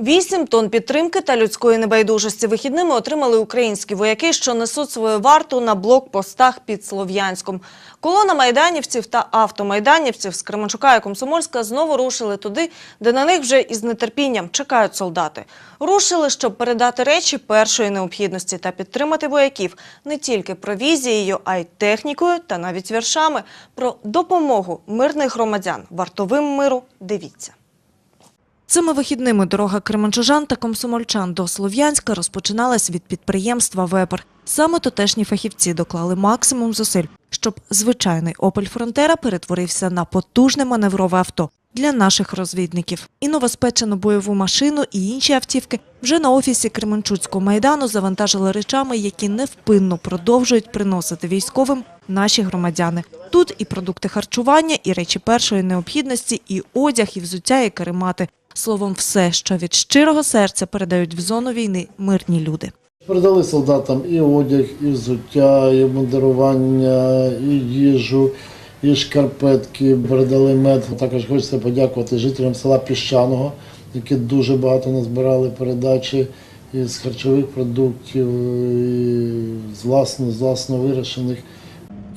Вісім тонн підтримки та людської небайдужості вихідними отримали українські вояки, що несуть свою варту на блокпостах під Слов'янськом. Колона майданівців та автомайданівців з Кременчука і Комсомольська знову рушили туди, де на них вже із нетерпінням чекають солдати. Рушили, щоб передати речі першої необхідності та підтримати вояків не тільки провізією, а й технікою та навіть віршами про допомогу мирних громадян. Вартовим миру дивіться. Цими вихідними дорога кременчужан та комсомольчан до Слов'янська розпочиналась від підприємства «Вепер». Саме тутешні фахівці доклали максимум зусиль, щоб звичайний «Опель Фронтера» перетворився на потужне маневрове авто для наших розвідників. І новоспечену бойову машину і інші автівки вже на офісі Кременчуцького майдану завантажили речами, які невпинно продовжують приносити військовим наші громадяни. Тут і продукти харчування, і речі першої необхідності, і одяг, і взуття, і каремати. Словом, все, що від щирого серця передають в зону війни мирні люди. Передали солдатам і одяг, і взуття, і обмундирування, і їжу, і шкарпетки, передали мед. Також хочеться подякувати жителям села Піщаного, які дуже багато назбирали передачі із харчових продуктів, і з власно, з власно вирощених.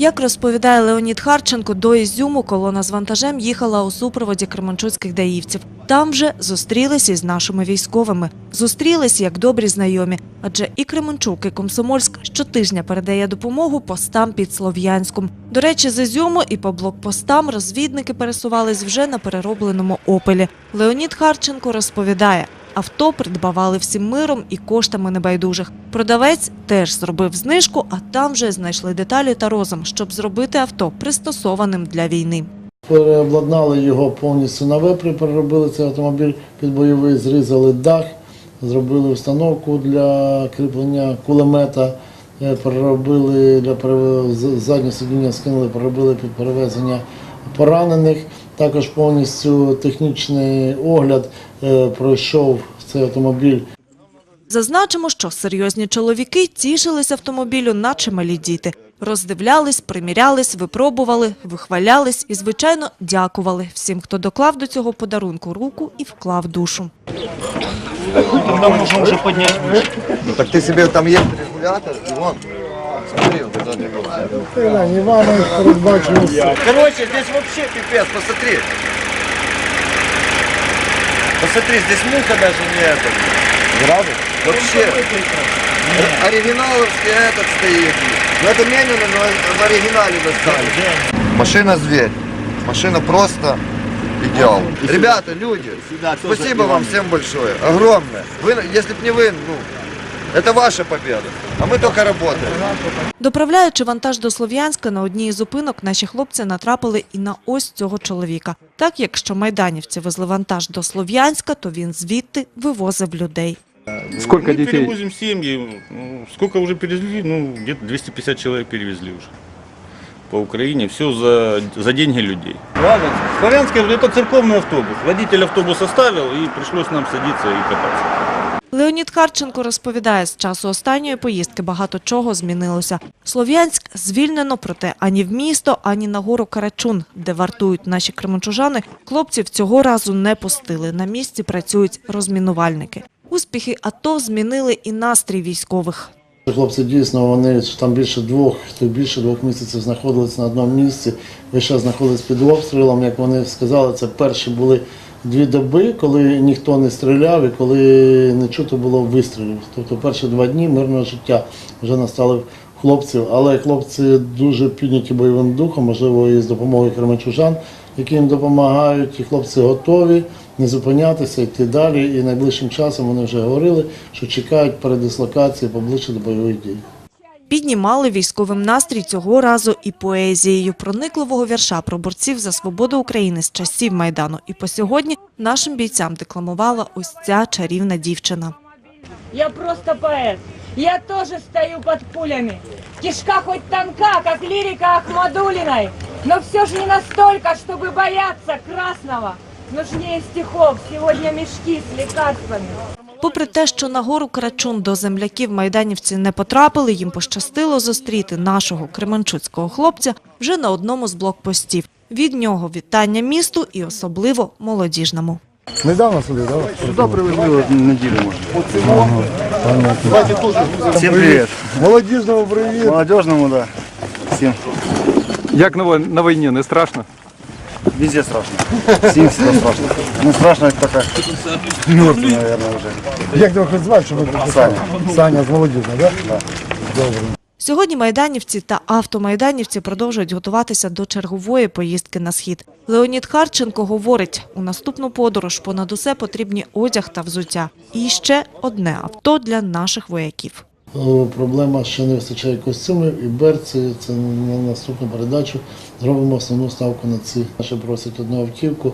Як розповідає Леонід Харченко, до Ізюму колона з вантажем їхала у супроводі кременчуцьких даївців. Там же зустрілись із нашими військовими. Зустрілись як добрі знайомі, адже і Кременчук, і Комсомольськ щотижня передає допомогу постам під Слов'янськом. До речі, з Ізюму і по блокпостам розвідники пересувались вже на переробленому «Опелі». Леонід Харченко розповідає, Авто придбавали всім миром і коштами небайдужих. Продавець теж зробив знижку, а там вже знайшли деталі та розум, щоб зробити авто пристосованим для війни. Переобладнали його повністю на вепрі, переробили цей автомобіль під бойовий, зрізали дах, зробили установку для кріплення кулемета, е, переробили для заднє сидіння скинули, переробили під перевезення поранених. Також повністю технічний огляд е, пройшов цей автомобіль Зазначимо, що серйозні чоловіки тішились автомобілю, наче малі діти. Роздивлялись, примірялись, випробували, вихвалялись і, звичайно, дякували всім, хто доклав до цього подарунку руку і вклав душу. Ну так ты себе там есть регулятор, и вон, смотри, вот этот регулятор. Іванович передбачив Короче, здесь вообще пипец, посмотри. Посмотри, здесь муха даже не этот. Градус? Вообще. Ор- Оригиналовский этот стоит. Ну это медленно, но в оригинале достали. Машина зверь. Машина просто идеал. Ребята, люди, спасибо вам всем большое. Огромное. Вы, если бы не вы, ну, это ваша победа. А мы только работаем. Доправляючи вантаж до Слов'янська, на одній із зупинок наші хлопці натрапили і на ось цього чоловіка. Так, якщо майданівці везли вантаж до Слов'янська, то він звідти вивозив людей. Сколько Мы детей? перевозим семьи. Ну, Сколько уже перевезли? Ну, где-то 250 человек перевезли уже. По Украине. Все за, за деньги людей. Славянск. Славянский это церковный автобус. Водитель автобуса ставил и пришлось нам садиться и кататься. Леонід Харченко розповідає, з часу останньої поїздки багато чого змінилося. Слов'янськ звільнено, проте ані в місто, ані на гору Карачун, де вартують наші кременчужани, хлопців цього разу не пустили. На місці працюють розмінувальники. Успіхи АТО змінили і настрій військових. Хлопці дійсно вони там більше двох, то більше двох місяців знаходилися на одному місці. Весь час знаходились під обстрілом. Як вони сказали, це перші були дві доби, коли ніхто не стріляв і коли не чути було вистрілів. Тобто перші два дні мирного життя вже настали хлопців. Але хлопці дуже підняті бойовим духом, можливо, і з допомогою кременчужан, які їм допомагають. І хлопці готові не зупинятися, йти далі. І найближчим часом вони вже говорили, що чекають передислокації поближче до бойових дій. Піднімали військовим настрій цього разу і поезією проникливого вірша про борців за свободу України з часів Майдану. І по сьогодні нашим бійцям декламувала ось ця чарівна дівчина. Я просто поэт. Я тоже стою под пулями. Кишка хоть тонка, как лирика Ахмадулиной, но все же не настолько, чтобы бояться красного. Нужнее стихов сегодня мешки с лекарствами. Попри те, що на гору Карачун до земляків майданівці не потрапили, їм пощастило зустріти нашого кременчуцького хлопця вже на одному з блокпостів. Від нього вітання місту і особливо молодіжному. Недавно сюди, так? Сюда привезли неделю, может. Всем привет. Молодіжному привіт. Молодежному, да. Всем. Як на війні, не страшно? Везде страшно. Всем всегда страшно. Не страшно, это только мертвый, наверное, уже. Як тебе хоч звати, щоб ми Саня. Саня з молодіжного, так? Сьогодні майданівці та автомайданівці продовжують готуватися до чергової поїздки на схід. Леонід Харченко говорить, у наступну подорож понад усе потрібні одяг та взуття. І ще одне авто для наших вояків. О, Проблема, що не вистачає костюмів і берці. Це на наступну передачу. Зробимо основну ставку на ці. Ще просять одну автівку.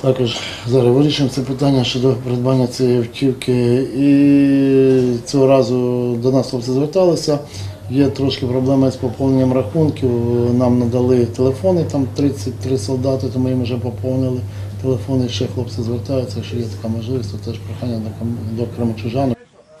Також зараз вирішимо це питання щодо придбання цієї автівки. І цього разу до нас хлопці зверталися. Є трошки проблеми з поповненням рахунків. Нам надали телефони, там 33 солдати, то ми їм вже поповнили телефони. Ще хлопці звертаються, якщо є така можливість, то теж прохання до, кримчужан.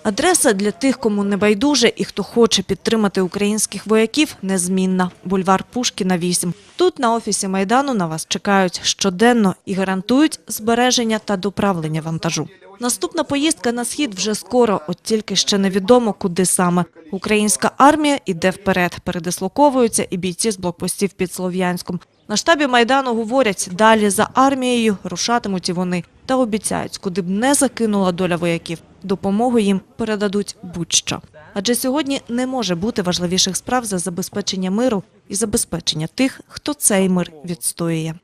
Адреса для тих, кому не байдуже і хто хоче підтримати українських вояків, незмінна. Бульвар Пушкіна, 8. Тут на офісі Майдану на вас чекають щоденно і гарантують збереження та доправлення вантажу. Наступна поїздка на схід вже скоро, от тільки ще невідомо, куди саме. Українська армія іде вперед, передислоковуються і бійці з блокпостів під Слов'янськом. На штабі Майдану говорять, далі за армією рушатимуть і вони. Та обіцяють, куди б не закинула доля вояків, допомогу їм передадуть будь-що. Адже сьогодні не може бути важливіших справ за забезпечення миру і забезпечення тих, хто цей мир відстоює.